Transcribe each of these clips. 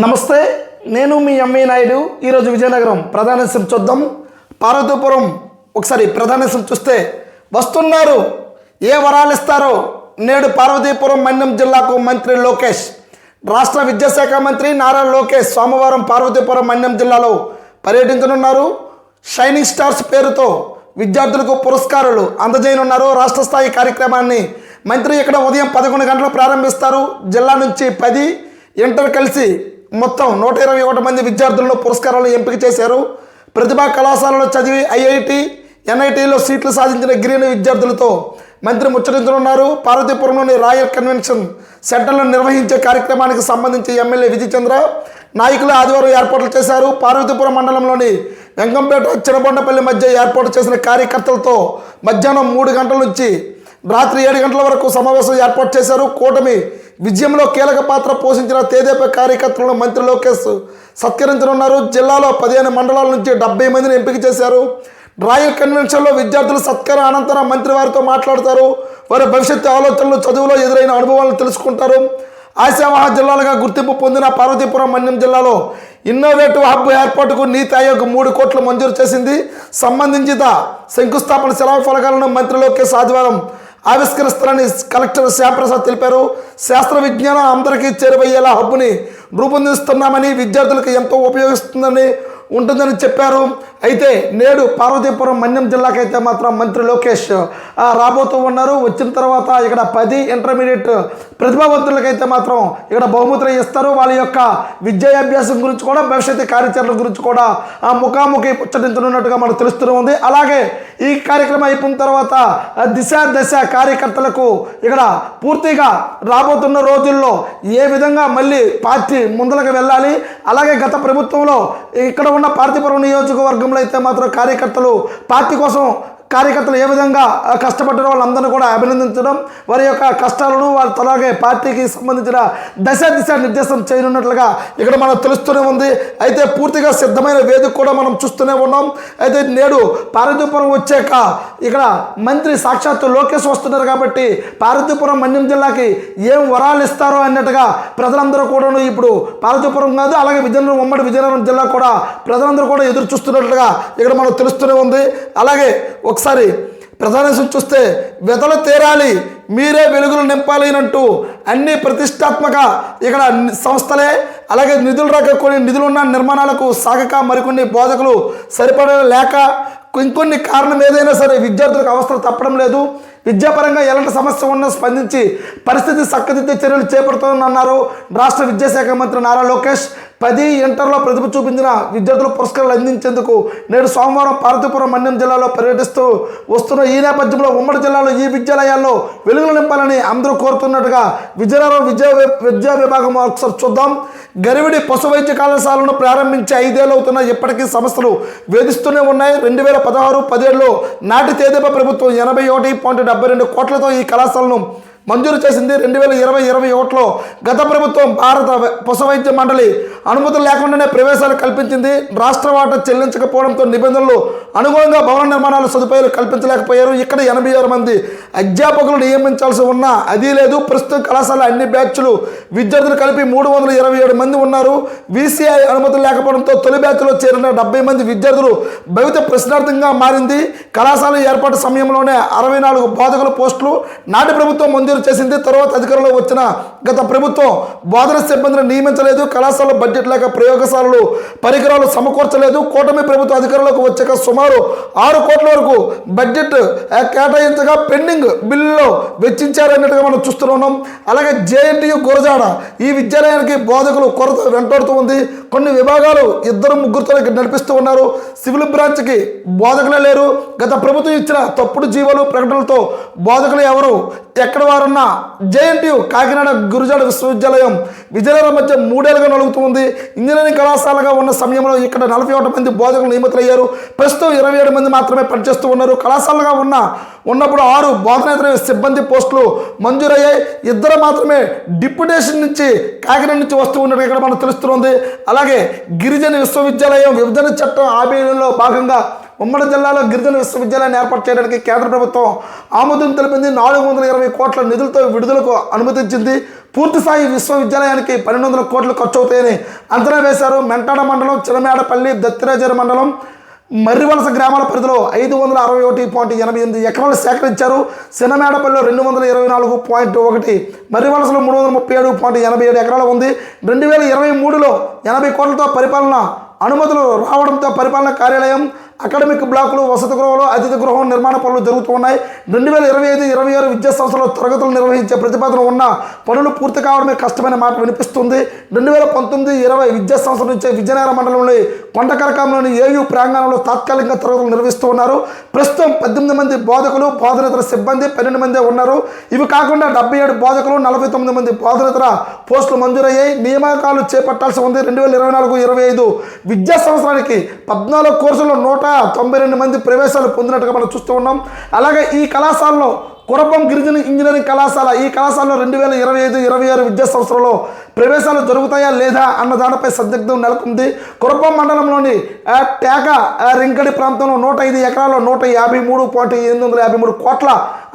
నమస్తే నేను మీ ఎంవి నాయుడు. ఈరోజు విజయనగరం ప్రధాన శ్రీ చూద్దాం. పార్వతీపురం ఒకసారి ప్రధాన చూస్తే వస్తున్నారు. ఏ వరాలు ఇస్తారో నేడు పార్వతీపురం మన్యం జిల్లాకు మంత్రి లోకేష్ రాష్ట్ర విద్యాశాఖ మంత్రి నారా లోకేష్ సోమవారం పార్వతీపురం మన్యం జిల్లాలో పర్యటించనున్నారు. షైనింగ్ స్టార్స్ పేరుతో విద్యార్థులకు పురస్కారాలు అందజేయనున్నారు. రాష్ట్ర స్థాయి కార్యక్రమాన్ని మంత్రి ఇక్కడ ఉదయం పదకొండు గంటలకు ప్రారంభిస్తారు? జిల్లా నుంచి పది ఇంటర్ కలిసి మొత్తం నూట ఇరవై ఒకటి మంది విద్యార్థులను పురస్కారాలను ఎంపిక చేశారు. ప్రతిభా కళాశాలలో చదివి ఐఐటి ఎన్ఐటిలో సీట్లు సాధించిన గిరిజన విద్యార్థులతో మంత్రి ముచ్చరించనున్నారు పార్వతీపురంలోని రాయల్ కన్వెన్షన్ సెంటర్లో నిర్వహించే కార్యక్రమానికి సంబంధించి ఎమ్మెల్యే విజయచంద్ర నాయకులు ఆదివారం ఏర్పాట్లు చేశారు. పార్వతీపురం మండలంలోని వెంకంపేట చినబొండపల్లి మధ్య ఏర్పాటు చేసిన కార్యకర్తలతో మధ్యాహ్నం మూడు గంటల నుంచి రాత్రి ఏడు గంటల వరకు సమావేశం ఏర్పాటు చేశారు. కూటమి విజయంలో కీలక పాత్ర పోషించిన తేదేపా కార్యకర్తలను మంత్రి లోకేష్ సత్కరించనున్నారు. జిల్లాలో పదిహేను మండలాల నుంచి డెబ్బై మందిని ఎంపిక చేశారు. రాయల్ కన్వెన్షన్లో విద్యార్థులు సత్కారం అనంతరం మంత్రి వారితో మాట్లాడతారు. వారి భవిష్యత్తు ఆలోచనలు చదువులో ఎదురైన అనుభవాలను తెలుసుకుంటారు. ఆశావహ జిల్లాలుగా గుర్తింపు పొందిన పార్వతీపురం మన్యం జిల్లాలో ఇన్నోవేటివ్ హబ్ ఏర్పాటుకు నీతి ఆయోగ్ మూడు కోట్లు మంజూరు చేసింది. సంబంధించిత శంకుస్థాపన సెలవు ఫలకాలను మంత్రి లోకేష్ ఆదివారం ఆవిష్కరిస్తారని కలెక్టర్ శ్యాంప్రసాద్ తెలిపారు. శాస్త్ర విజ్ఞానం అందరికీ చేరువయ్యేలా హబ్బుని రూపొందిస్తున్నామని విద్యార్థులకు ఎంతో ఉపయోగిస్తుందని ఉంటుందని చెప్పారు. అయితే నేడు పార్వతీపురం మన్యం జిల్లాకైతే మాత్రం మంత్రి లోకేష్ రాబోతూ ఉన్నారు. వచ్చిన తర్వాత ఇక్కడ పది ఇంటర్మీడియట్ ప్రతిభావంతులకైతే మాత్రం ఇక్కడ బహుమతులు ఇస్తారు. వాళ్ళ యొక్క విద్యాభ్యాసం గురించి కూడా భవిష్యత్తు కార్యాచరణ గురించి కూడా ఆ ముఖాముఖి ముచ్చటించనున్నట్టుగా మనకు తెలుస్తూనే ఉంది. అలాగే ఈ కార్యక్రమం అయిపోయిన తర్వాత దిశ దశ కార్యకర్తలకు ఇక్కడ పూర్తిగా రాబోతున్న రోజుల్లో ఏ విధంగా మళ్ళీ పార్టీ ముందలకు వెళ్ళాలి. అలాగే గత ప్రభుత్వంలో ఇక్కడ ఉన్న పార్తీపురం విషయంలో అయితే మాత్రం కార్యకర్తలు పార్టీ కోసం కార్యకర్తలు ఏ విధంగా కష్టపడ్డారో వాళ్ళందరినీ కూడా అభినందించడం వారి యొక్క కష్టాలను వారి అలాగే పార్టీకి సంబంధించిన దశ దిశ నిర్దేశం చేయనున్నట్లుగా ఇక్కడ మనం తెలుస్తూనే ఉంది. అయితే పూర్తిగా సిద్ధమైన వేదిక కూడా మనం చూస్తూనే ఉన్నాం. అయితే నేడు పార్వతీపురం వచ్చాక ఇక్కడ మంత్రి సాక్షాత్తు లోకేష్ వస్తున్నారు కాబట్టి పార్వతీపురం మన్యం జిల్లాకి ఏం వరాలు ఇస్తారో అన్నట్టుగా ప్రజలందరూ కూడా ఇప్పుడు పార్వతీపురం కాదు అలాగే విజయనగరం ఉమ్మడి విజయనగరం జిల్లా కూడా ప్రజలందరూ కూడా ఎదురు చూస్తున్నట్లుగా ఇక్కడ మనకు తెలుస్తూనే ఉంది. అలాగే ఒక ఒకసారి ప్రధాన చూస్తే వెతలు తీరాలి మీరే వెలుగులు నింపాలినంటూ అన్ని ప్రతిష్టాత్మక ఇక్కడ సంస్థలే అలాగే నిధులు రాక కొన్ని నిధులున్న నిర్మాణాలకు సాగక మరికొన్ని బోధకులు సరిపడే లేక ఇంకొన్ని కారణం ఏదైనా సరే విద్యార్థులకు అవసరం తప్పడం లేదు. విద్యాపరంగా ఎలాంటి సమస్య ఉన్నా స్పందించి పరిస్థితి చక్కదిద్దే చర్యలు చేపడుతామన్నారు రాష్ట్ర విద్యాశాఖ మంత్రి నారా లోకేష్. పది ఇంటర్లో ప్రతిభ చూపించిన విద్యార్థులు పురస్కారాలు అందించేందుకు నేడు సోమవారం పార్వతీపురం మన్యం జిల్లాలో పర్యటిస్తూ వస్తున్న ఈ నేపథ్యంలో ఉమ్మడి జిల్లాలో ఈ విద్యాలయాల్లో వెలుగులు నింపాలని అందరూ కోరుతున్నట్టుగా విజయనగరం విద్యా విద్యా విభాగం ఒకసారి చూద్దాం. గరివిడి పశు వైద్య కళాశాలను ప్రారంభించి ఐదేళ్ళు అవుతున్న ఇప్పటికీ సంస్థలు వేధిస్తూనే ఉన్నాయి. రెండు వేల పదహారు పదిహేడులో నాటి తేదీప ప్రభుత్వం ఎనభై ఒకటి పాయింట్ డెబ్బై రెండు కోట్లతో ఈ కళాశాలను మంజూరు చేసింది రెండు వేల ఇరవై ఇరవై ఒకటిలో. గత ప్రభుత్వం భారత పశు వైద్య మండలి అనుమతులు లేకుండానే ప్రవేశాలు కల్పించింది. రాష్ట్ర వాటా చెల్లించకపోవడంతో నిబంధనలు అనుగుణంగా భవన నిర్మాణాల సదుపాయాలు కల్పించలేకపోయారు. ఇక్కడ ఎనభై ఆరు మంది అధ్యాపకులు నియమించాల్సి ఉన్నా అది లేదు. ప్రస్తుత కళాశాల అన్ని బ్యాచ్లు విద్యార్థులు కలిపి మూడు వందల ఇరవై ఏడు మంది ఉన్నారు. వీసీఐ అనుమతులు లేకపోవడంతో తొలి బ్యాచ్లో చేరిన డెబ్బై మంది విద్యార్థులు భవిత ప్రశ్నార్థంగా మారింది. కళాశాల ఏర్పాటు సమయంలోనే అరవై నాలుగు బోధకుల పోస్టులు. నాటి ప్రభుత్వం ముందు మంజూరు చేసింది. తర్వాత అధికారంలో వచ్చిన గత ప్రభుత్వం బోధన సిబ్బందిని నియమించలేదు. కళాశాల బడ్జెట్ లేక ప్రయోగశాలలు పరికరాలు సమకూర్చలేదు. కూటమి ప్రభుత్వం అధికారంలోకి వచ్చాక సుమారు ఆరు కోట్ల వరకు బడ్జెట్ కేటాయించగా పెండింగ్ బిల్లులో వెచ్చించారన్నట్టుగా మనం చూస్తున్నాం అలాగే జేఎన్టీయు గురజాడ ఈ విద్యాలయానికి బోధకులు కొరత వెంటాడుతూ ఉంది. కొన్ని విభాగాలు ఇద్దరు ముగ్గురుతో నడిపిస్తూ ఉన్నారు. సివిల్ బ్రాంచ్కి బోధకులే లేరు. గత ప్రభుత్వం ఇచ్చిన తప్పుడు జీవోలు ప్రకటనలతో బోధకులు ఎవరు ఎక్కడ వారున్నా జేఎన్టీయు కాకినాడ గురుజాడ విశ్వవిద్యాలయం విజయనగరం మధ్య మూడేళ్ళుగా నలుగుతుంది ఇంజనీరింగ్ కళాశాలగా ఉన్న సమయంలో ఇక్కడ నలభై ఒకటి మంది బోధకులు నియమితులయ్యారు. ప్రస్తుతం ఇరవై ఏడు మంది మాత్రమే పనిచేస్తూ ఉన్నారు. కళాశాలగా ఉన్న ఉన్నప్పుడు ఆరు బోధనేతర సిబ్బంది పోస్టులు మంజూరయ్యాయి. ఇద్దరు మాత్రమే డిప్యుటేషన్ నుంచి కాకినాడ నుంచి వస్తూ ఉన్నట్టు ఇక్కడ మనకు తెలుస్తుంది. అలాగే గిరిజన విశ్వవిద్యాలయం విభజన చట్టం ఆబిలో భాగంగా ఉమ్మడి జిల్లాలో గిరిజన విశ్వవిద్యాలయాన్ని ఏర్పాటు చేయడానికి కేంద్ర ప్రభుత్వం ఆమోదం తెలిపింది. నాలుగు వందల ఇరవై కోట్ల నిధులతో విడుదలకు అనుమతించింది. పూర్తిస్థాయి విశ్వవిద్యాలయానికి పన్నెండు వందల కోట్లు ఖర్చు అవుతాయని అంచనా వేశారు. మెంటాడ మండలం చిరమేడపల్లి దత్తిరాజర మండలం మర్రివలస గ్రామాల పరిధిలో ఐదు వందల అరవై ఒకటి పాయింట్ ఎనభై ఎనిమిది ఎకరాలు సేకరించారు. సినమేడపల్లిలో రెండు వందల ఇరవై నాలుగు పాయింట్ ఒకటి మర్రివలసలో మూడు వందల ముప్పై ఏడు పాయింట్ ఎనభై ఏడు ఎకరాలు ఉంది. రెండు వేల ఇరవై మూడులో ఎనభై కోట్లతో పరిపాలన అనుమతులు రావడంతో పరిపాలన కార్యాలయం అకాడమిక్ బ్లాకులు వసతి గృహాలు అతిథి గృహం నిర్మాణ పనులు జరుగుతూ ఉన్నాయి. రెండు వేల ఇరవై ఐదు ఇరవై ఆరు విద్యా సంస్థలో తరగతులు నిర్వహించే ప్రతిపాదన ఉన్న పనులు పూర్తి కావడమే కష్టమైన మాట వినిపిస్తుంది. రెండు వేల పంతొమ్మిది ఇరవై విద్యా సంస్థల నుంచి విజయనగరం మండలంలోని కొండకరకంలోని ఏయూ ప్రాంగణంలో తాత్కాలికంగా తరగతులు నిర్వహిస్తూ ఉన్నారు. ప్రస్తుతం పద్దెనిమిది మంది బోధకులు బోధనేతర సిబ్బంది పన్నెండు మంది ఉన్నారు. ఇవి కాకుండా డెబ్బై ఏడు బోధకులు నలభై తొమ్మిది మంది బోధనేతర పోస్టులు మంజూరయ్యాయి. నియామకాలు చేపట్టాల్సి ఉంది. రెండు వేల ఇరవై నాలుగు ఇరవై ఐదు విద్యా సంవత్సరానికి పద్నాలుగు కోర్సుల్లో నూట తొంభై రెండు మంది ప్రవేశాలు పొందినట్టుగా మనం చూస్తూ ఉన్నాం. అలాగే ఈ కళాశాలలో కురపం గిరిజన ఇంజనీరింగ్ కళాశాల ఈ కళాశాలలో రెండు వేల ఇరవై ఐదు ఇరవై ఆరు విద్యా సంవత్సరంలో ప్రవేశాలు జరుగుతాయా లేదా అన్న దానిపై సందిగ్ధం నెలకొంది. కురపం మండలంలోని టేక రింకడి ప్రాంతంలో నూట ఐదు ఎకరాల్లో నూట యాభై మూడు పాయింట్ ఎనిమిది వందల యాభై మూడు కోట్ల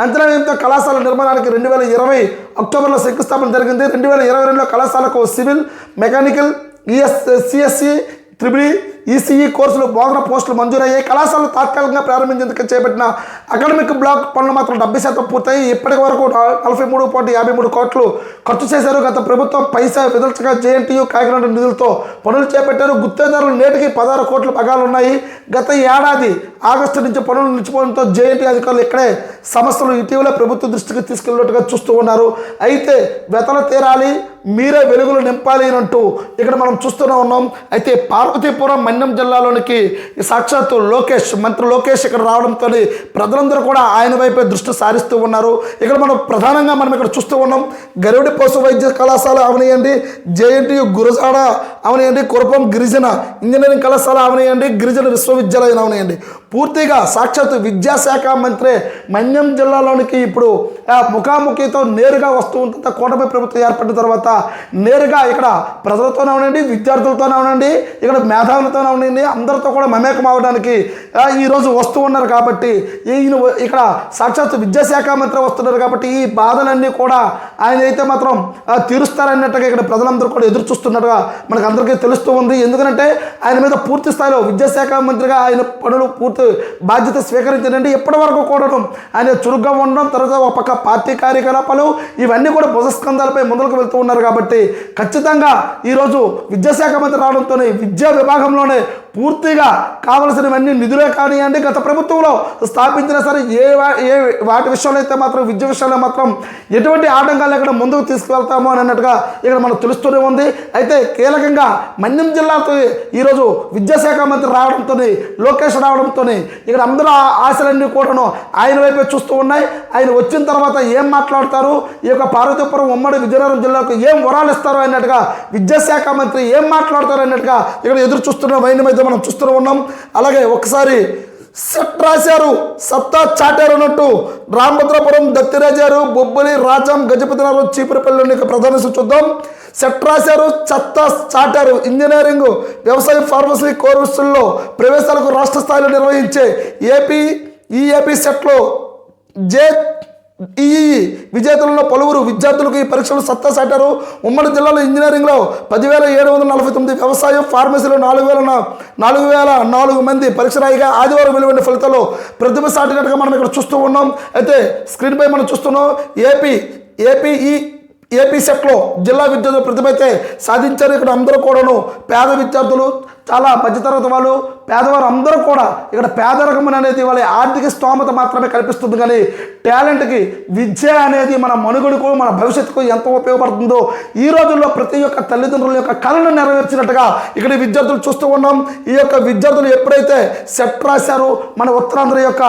అంచనా వ్యయంతో కళాశాల నిర్మాణానికి రెండు వేల ఇరవై అక్టోబర్లో శంకుస్థాపన జరిగింది. రెండు వేల ఇరవై రెండులో కళాశాలకు సివిల్ మెకానికల్ ఈఎస్ సిఎస్సి త్రిబుల్ ఈసీఈ కోర్సులు బోధన పోస్టులు మంజూరయ్యాయి. కళాశాలలు తాత్కాలికంగా ప్రారంభించేందుకు చేపట్టిన అకాడమిక్ బ్లాక్ పనులు మాత్రం డెబ్బై శాతం పూర్తయి ఇప్పటి వరకు నలభై మూడు పాయింట్ యాభై మూడు కోట్లు ఖర్చు చేశారు. గత ప్రభుత్వం పైసా విదల్చగా జేఎన్టీయూ కాకినాడ నిధులతో పనులు చేపట్టారు. గుత్తేదారులు నేటికి పదహారు కోట్ల పగాలు ఉన్నాయి గత ఏడాది ఆగస్టు నుంచి పనులు నిలిచిపోవడంతో జేఎన్టీ అధికారులు ఇక్కడే సమస్యలు ఇటీవల ప్రభుత్వ దృష్టికి తీసుకెళ్ళినట్టుగా చూస్తూ ఉన్నారు. అయితే వెతల తీరాలి మీరే వెలుగులు నింపాలి అని అంటూ ఇక్కడ మనం చూస్తూనే ఉన్నాం. అయితే పార్వతీపురం ఖమ్మం జిల్లాలోనికి సాక్షాత్తు లోకేష్ మంత్రి లోకేష్ ఇక్కడ రావడంతో ప్రజలందరూ కూడా ఆయన వైపే దృష్టి సారిస్తూ ఉన్నారు. ఇక్కడ మనం ప్రధానంగా మనం ఇక్కడ చూస్తూ ఉన్నాం గరివిడి పశు వైద్య కళాశాల అవనియండి జేఎన్టీయు గురజాడ అవనియండి కురపం గిరిజన ఇంజనీరింగ్ కళాశాల అవనియండి గిరిజన విశ్వవిద్యాలయం అవనియండి. పూర్తిగా సాక్షాత్ విద్యాశాఖ మంత్రి మన్యం జిల్లాలోనికి ఇప్పుడు ముఖాముఖితో నేరుగా వస్తూ ఉంటుంది? కూటమి ప్రభుత్వం ఏర్పడిన తర్వాత నేరుగా ఇక్కడ ప్రజలతోనే ఉండండి విద్యార్థులతోనే ఉండండి ఇక్కడ మేధావులతోనే ఉండండి అందరితో కూడా మమేకం అవడానికి ఈరోజు వస్తూ ఉన్నారు కాబట్టి ఈయన ఇక్కడ సాక్షాత్ విద్యాశాఖ మంత్రి వస్తున్నారు కాబట్టి ఈ బాధలన్నీ కూడా ఆయన అయితే మాత్రం తీరుస్తారన్నట్టుగా ఇక్కడ ప్రజలందరూ కూడా ఎదురు చూస్తున్నట్టుగా మనకు అందరికీ తెలుస్తూ ఉంది. ఎందుకంటే ఆయన మీద పూర్తి స్థాయిలో విద్యాశాఖ మంత్రిగా ఆయన పనులు పూర్తి బాధ్యత స్వీకరించడండి ఇప్పటి వరకు కూడడం ఆయన చురుగ్గా ఉండడం తర్వాత ఒక పక్క పార్టీ కార్యకలాపాలు ఇవన్నీ కూడా భుజస్కంధాలపై ముందుకు వెళ్తూ ఉన్నారు కాబట్టి ఖచ్చితంగా ఈరోజు విద్యాశాఖ మంత్రి రావడంతో విద్యా విభాగంలోనే పూర్తిగా కావలసినవన్నీ నిధులే కానివ్వండి గత ప్రభుత్వంలో స్థాపించినా సరే ఏ వా- ఏ వాటి విషయంలో అయితే మాత్రం విద్య విషయంలో మాత్రం ఎటువంటి ఆటంకాలు ఇక్కడ ముందుకు తీసుకువెళ్తామో అని అన్నట్టుగా ఇక్కడ మనకు తెలుస్తూనే ఉంది. అయితే కీలకంగా మన్యం జిల్లాతో ఈరోజు విద్యాశాఖ మంత్రి రావడంతో లోకేష్ రావడంతో ఇక్కడ అందరూ ఆ ఆశలన్నీ కూడాను ఆయన వైపే చూస్తూ ఉన్నాయి. ఆయన వచ్చిన తర్వాత ఏం మాట్లాడతారు? ఈ యొక్క పార్వతీపురం ఉమ్మడి విజయనగరం జిల్లాకు ఏం వరాలు ఇస్తారు అన్నట్టుగా విద్యాశాఖ మంత్రి ఏం మాట్లాడతారు అన్నట్టుగా ఇక్కడ ఎదురు చూస్తున్న వైన్ మనం చూస్తూ ఉన్నాం. అలాగే ఒకసారి సెట్ రాశారు సత్తా చాటారు అన్నట్టు రామభద్రపురం దత్తిరాజారు బొబ్బలి రాజం గజపతినారు చీపురపల్లి యొక్క ప్రధాన చూద్దాం. సెట్ రాశారు చెత్త చాటారు. ఇంజనీరింగ్ వ్యవసాయ ఫార్మసీ కోర్సుల్లో ప్రవేశాలకు రాష్ట్ర స్థాయిలో నిర్వహించే ఏపీ ఈ ఏపీ సెట్లో జే ఈ విజేతలలో పలువురు విద్యార్థులకు ఈ పరీక్షలు సత్తా సాటారు. ఉమ్మడి జిల్లాలో ఇంజనీరింగ్లో పదివేల ఏడు వందల నలభై తొమ్మిది వ్యవసాయం ఫార్మసీలో నాలుగు వేల నాలుగు వేల నాలుగు మంది పరీక్ష రాయిగా ఆదివారం వెలువడిన ఫలితాలు ప్రతిభ సాటినట్టుగా మనం ఇక్కడ చూస్తూ ఉన్నాం. అయితే స్క్రీన్పై మనం చూస్తున్నాం ఏపీ ఏపీ ఈ ఏపీ సెట్లో జిల్లా విద్యార్థులు ప్రతిభ అయితే సాధించారు. ఇక్కడ అందరూ కూడాను పేద విద్యార్థులు చాలా మధ్యతరగతి వాళ్ళు పేదవారు అందరూ కూడా ఇక్కడ పేదరికం అనేది వాళ్ళ ఆర్థిక స్తోమత మాత్రమే కల్పిస్తుంది కానీ టాలెంట్కి విద్య అనేది మన మనుగడకు మన భవిష్యత్తుకు ఎంత ఉపయోగపడుతుందో ఈ రోజుల్లో ప్రతి ఒక్క తల్లిదండ్రుల యొక్క కళను నెరవేర్చినట్టుగా ఇక్కడ విద్యార్థులు చూస్తూ ఉన్నాం. ఈ యొక్క విద్యార్థులు ఎప్పుడైతే సెట్ రాశారో మన ఉత్తరాంధ్ర యొక్క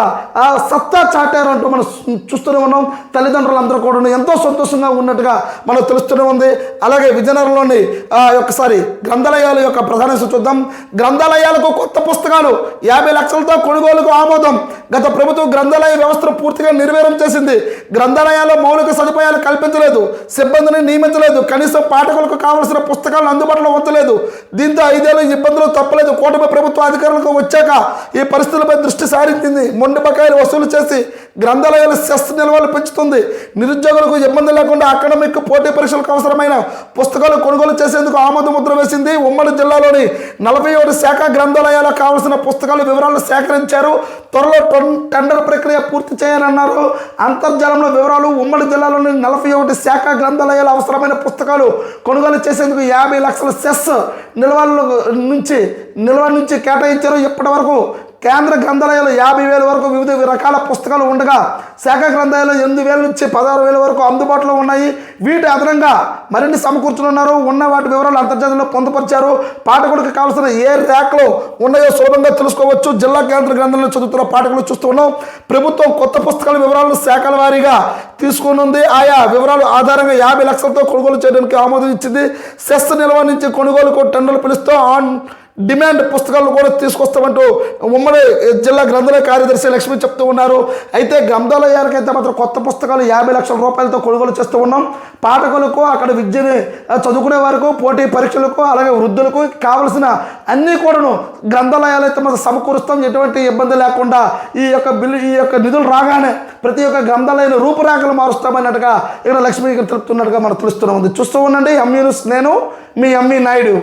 సత్తా చాటారు అంటూ మనం చూస్తూనే ఉన్నాం. తల్లిదండ్రులు అందరూ కూడా ఎంతో సంతోషంగా ఉన్నట్టుగా మనకు తెలుస్తూనే ఉంది. అలాగే విజయనగరంలోని ఆ, ఒకసారి గ్రంథాలయాల యొక్క ప్రధాన చూద్దాం. గ్రంథాలయాలకు కొత్త పుస్తకాలు యాభై లక్షలతో కొనుగోలుకు ఆమోదం. గత ప్రభుత్వం గ్రంథాలయ వ్యవస్థను పూర్తిగా నిర్వీర్యం చేసింది. గ్రంథాలయాల్లో మౌలిక సదుపాయాలు కల్పించలేదు. సిబ్బందిని నియమించలేదు. కనీసం పాఠకులకు కావలసిన పుస్తకాలను అందుబాటులో ఉంచలేదు. దీంతో ఐదేళ్ళు ఇబ్బందులు తప్పలేదు. కూటమి ప్రభుత్వ అధికారులకు వచ్చాక ఈ పరిస్థితులపై దృష్టి సారించింది. మొండి బకాయిలు వసూలు చేసి గ్రంథాలయాల సెస్ నిల్వలు పెంచుతుంది. నిరుద్యోగులకు ఇబ్బంది లేకుండా అకాడమిక్ పోటీ పరీక్షలకు అవసరమైన పుస్తకాలు కొనుగోలు చేసేందుకు ఆమోద ముద్ర వేసింది ఉమ్మడి జిల్లాలోని నలభై ఒకటి శాఖ గ్రంథాలయాల కావలసిన పుస్తకాలు వివరాలు సేకరించారు. త్వరలో టెండర్ ప్రక్రియ పూర్తి చేయాలన్నారు అంతర్జాలంలో వివరాలు ఉమ్మడి జిల్లాలోని నలభై ఒకటి శాఖ గ్రంథాలయాలు అవసరమైన పుస్తకాలు కొనుగోలు చేసేందుకు యాభై లక్షల సెస్ నిల్వలు నుంచి నిల్వ నుంచి కేటాయించారు. ఇప్పటి వరకు కేంద్ర గ్రంథాలయాలు యాభై వేల వరకు వివిధ రకాల పుస్తకాలు ఉండగా శాఖ గ్రంథాలయాలు ఎనిమిది వేల నుంచి పదహారు వేల వరకు అందుబాటులో ఉన్నాయి. వీటి అదనంగా మరిన్ని సమకూర్చునున్నారు ఉన్న వాటి వివరాలు అంతర్జాతంలో పొందుపరిచారు. పాఠకుడికి కావాల్సిన ఏ ర్యాక్లో ఉన్నాయో సులభంగా తెలుసుకోవచ్చు. జిల్లా కేంద్ర గ్రంథాలను చదువుతున్న పాఠకులు చూస్తున్నాం ప్రభుత్వం కొత్త పుస్తకాల వివరాలను శాఖల వారీగా తీసుకునుంది. ఆయా వివరాలు ఆధారంగా యాభై లక్షలతో కొనుగోలు చేయడానికి ఆమోదం ఇచ్చింది. సెస్ నిల్వ నుంచి కొనుగోలుకు టన్నులు పిలుస్తూ ఆన్ డిమాండ్ పుస్తకాలను కూడా తీసుకొస్తామంటూ ఉమ్మడి జిల్లా గ్రంథాలయ కార్యదర్శి లక్ష్మి చెప్తూ ఉన్నారు. అయితే గ్రంథాలయానికైతే మాత్రం కొత్త పుస్తకాలు యాభై లక్షల రూపాయలతో కొనుగోలు చేస్తూ ఉన్నాం. పాఠకులకు అక్కడ విద్యని చదువుకునే వారికి పోటీ పరీక్షలకు అలాగే వృద్ధులకు కావలసిన అన్నీ కూడాను గ్రంథాలయాలు అయితే మనం సమకూరుస్తాం. ఎటువంటి ఇబ్బంది లేకుండా ఈ యొక్క బిల్లు ఈ యొక్క నిధులు రాగానే ప్రతి ఒక్క గ్రంథాలయాన్ని రూపురేఖలు మారుస్తామన్నట్టుగా ఇక్కడ లక్ష్మి తెలుపుతున్నట్టుగా మనం తెలుస్తూనే ఉంది. చూస్తూ ఉండండి. ఎంఈ నేను మీ ఎంఈ నాయుడు